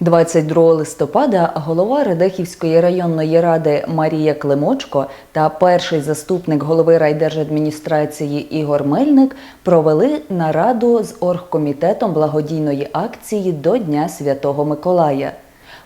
22 листопада голова Радехівської районної ради Марія Климочко та перший заступник голови райдержадміністрації Ігор Мельник провели нараду з оргкомітетом благодійної акції до Дня Святого Миколая.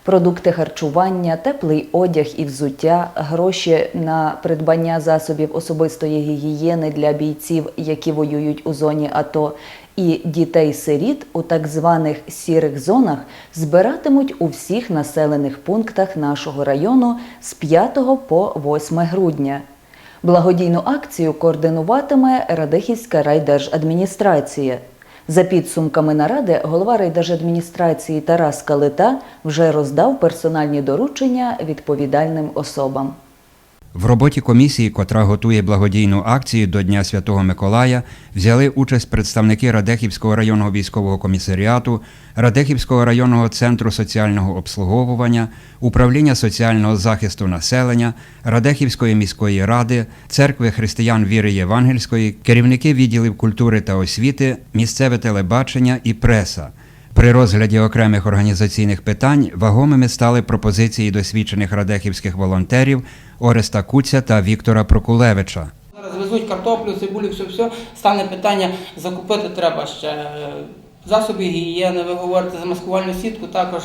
Продукти харчування, теплий одяг і взуття, гроші на придбання засобів особистої гігієни для бійців, які воюють у зоні АТО, і дітей-сиріт у так званих сірих зонах збиратимуть у всіх населених пунктах нашого району з 5 по 8 грудня. Благодійну акцію координуватиме Радехівська райдержадміністрація. За підсумками наради, голова райдержадміністрації Тарас Калита вже роздав персональні доручення відповідальним особам. В роботі комісії, котра готує благодійну акцію до Дня Святого Миколая, взяли участь представники Радехівського районного військового комісаріату, Радехівського районного центру соціального обслуговування, управління соціального захисту населення, Радехівської міської ради, церкви християн віри Євангельської, керівники відділів культури та освіти, місцеве телебачення і преса. При розгляді окремих організаційних питань вагомими стали пропозиції досвідчених радехівських волонтерів Ореста Куця та Віктора Прокулевича. Зараз везуть картоплю, цибулю, все, все. Стане питання, закупити треба ще е, засоби гігієни, ви говорите за маскувальну сітку, також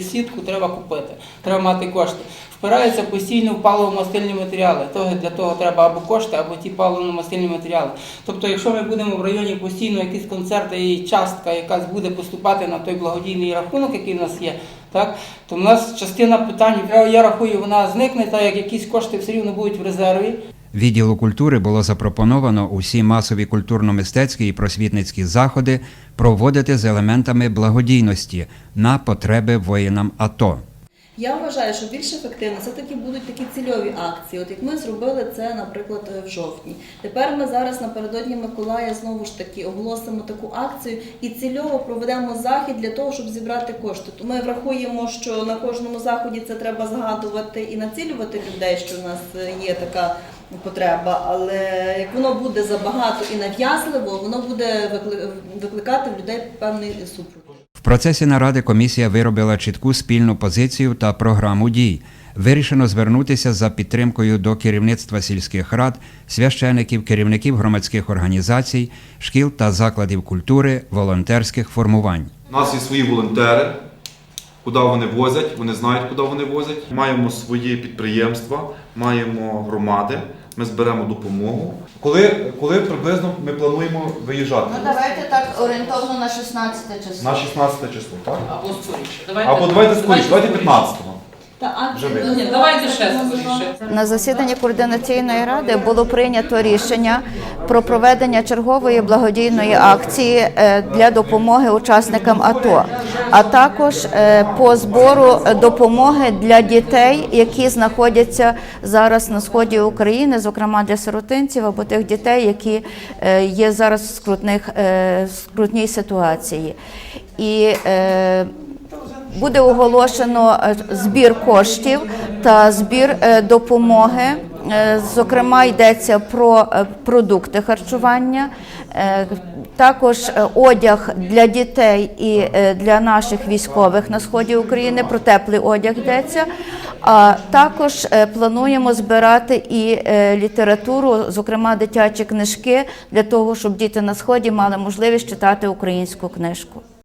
сітку треба купити, треба мати кошти. Впираються постійно в паливо-мастильні матеріали. Того, для того треба або кошти, або ті паливо-мастильні матеріали. Тобто, якщо ми будемо в районі постійно якісь концерти і частка, якась буде поступати на той благодійний рахунок, який в нас є, так, то в нас частина питань, я рахую, вона зникне, так як якісь кошти все рівно будуть в резерві. Відділу культури було запропоновано усі масові культурно-мистецькі і просвітницькі заходи проводити з елементами благодійності на потреби воїнам АТО. Я вважаю, що більш ефективно це таки будуть такі цільові акції. От як ми зробили це, наприклад, в жовтні. Тепер ми зараз напередодні Миколая знову ж таки оголосимо таку акцію і цільово проведемо захід для того, щоб зібрати кошти. То ми врахуємо, що на кожному заході це треба згадувати і націлювати людей, що в нас є така потреба. Але як воно буде забагато і нав'язливо, воно буде викли- викликати в людей певний супротив. В процесі наради комісія виробила чітку спільну позицію та програму дій. Вирішено звернутися за підтримкою до керівництва сільських рад, священиків, керівників громадських організацій, шкіл та закладів культури, волонтерських формувань. У нас є свої волонтери, куди вони возять, вони знають, куди вони возять. Маємо свої підприємства, маємо громади, ми зберемо допомогу. Коли, коли приблизно ми плануємо виїжджати? Ну давайте так орієнтовно на 16 число. На 16 число, так? Або скоріше. Давайте, Або давайте скоріше, давайте 15-го. Та акція Вже ви. Ні, давайте ще скоріше. На засіданні координаційної ради було прийнято рішення про проведення чергової благодійної акції е, для допомоги учасникам АТО, а також е, по збору допомоги для дітей, які знаходяться зараз на сході України, зокрема для сиротинців або тих дітей, які е, є зараз в скрутних е, скрутній ситуації. І буде оголошено збір коштів та збір допомоги. Зокрема, йдеться про продукти харчування, також е, одяг для дітей і е, для наших військових на сході України. Про теплий одяг йдеться. А також е, плануємо збирати і літературу, зокрема дитячі книжки, для того, щоб діти на сході мали можливість читати українську книжку.